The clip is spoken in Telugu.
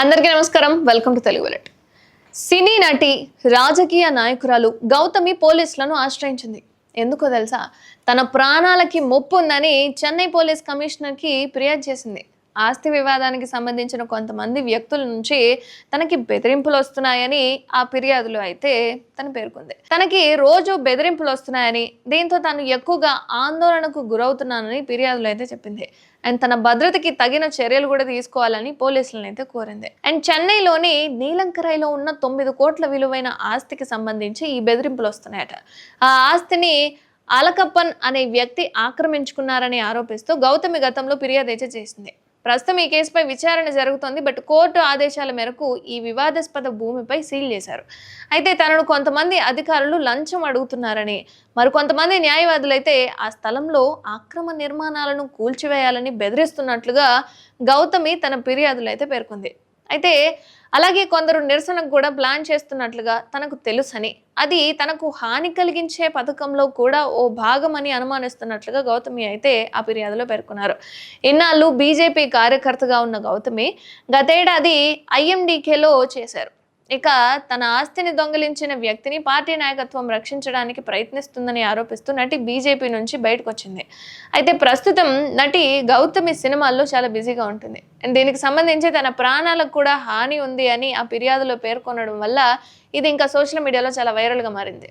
అందరికీ నమస్కారం. Welcome to Telugu bullet cine నటి రాజకీయ నాయకురాలు గౌతమి పోలీసులను ఆశ్రయించింది. ఎందుకో తెలుసా? తన ప్రాణాలకి ముప్పు ఉందని చెన్నై పోలీస్ కమిషనర్కి ఫిర్యాదు చేసింది. ఆస్తి వివాదానికి సంబంధించిన కొంతమంది వ్యక్తుల నుంచి తనకి బెదిరింపులు వస్తున్నాయని ఆ ఫిర్యాదులో అయితే తను పేర్కొంది. తనకి రోజు బెదిరింపులు వస్తున్నాయని దీంతో తను ఎక్కువగా ఆందోళనకు గురవుతున్నానని ఫిర్యాదులో అయితే చెప్పింది. అండ్ తన భద్రతకి తగిన చర్యలు కూడా తీసుకోవాలని పోలీసులను అయితే కోరింది. అండ్ చెన్నైలోని నీలంకరైలో ఉన్న తొమ్మిది కోట్ల విలువైన ఆస్తికి సంబంధించి ఈ బెదిరింపులు వస్తున్నాయట. ఆ ఆస్తిని అలకప్పన్ అనే వ్యక్తి ఆక్రమించుకున్నారని ఆరోపిస్తూ గౌతమి గతంలో ఫిర్యాదు అయితే చేసింది. ప్రస్తుతం ఈ కేసుపై విచారణ జరుగుతోంది బట్ కోర్టు ఆదేశాల మేరకు ఈ వివాదాస్పద భూమిపై సీల్ చేశారు. అయితే తనను కొంతమంది అధికారులు లంచం అడుగుతున్నారని మరికొంతమంది న్యాయవాదులు అయితే ఆ స్థలంలో అక్రమ నిర్మాణాలను కూల్చివేయాలని బెదిరిస్తున్నట్లుగా గౌతమి తన ఫిర్యాదులు అయితే పేర్కొంది. అయితే అలాగే కొందరు నిరసనకు కూడా ప్లాన్ చేస్తున్నట్లుగా తనకు తెలుసని. అది తనకు హాని కలిగించే పథకంలో కూడా ఓ భాగమని అనుమానిస్తున్నట్లుగా గౌతమి అయితే ఆ ఫిర్యాదులో పేర్కొన్నారు. ఇన్నాళ్ళు బీజేపీ కార్యకర్తగా ఉన్న గౌతమి గతేడాది ఐఎండికేలో చేశారు. ఇక తన ఆస్తిని దొంగిలించిన వ్యక్తిని పార్టీ నాయకత్వం రక్షించడానికి ప్రయత్నిస్తుందని ఆరోపిస్తూ నటి బీజేపీ నుంచి బయటకు వచ్చింది అయితే ప్రస్తుతం నటి గౌతమి సినిమాల్లో చాలా బిజీగా ఉంటుంది. అండ్ దీనికి సంబంధించి తన ప్రాణాలకు కూడా హాని ఉంది అని ఆ ఫిర్యాదులో పేర్కొనడం వల్ల ఇది ఇంకా సోషల్ మీడియాలో చాలా వైరల్గా మారింది.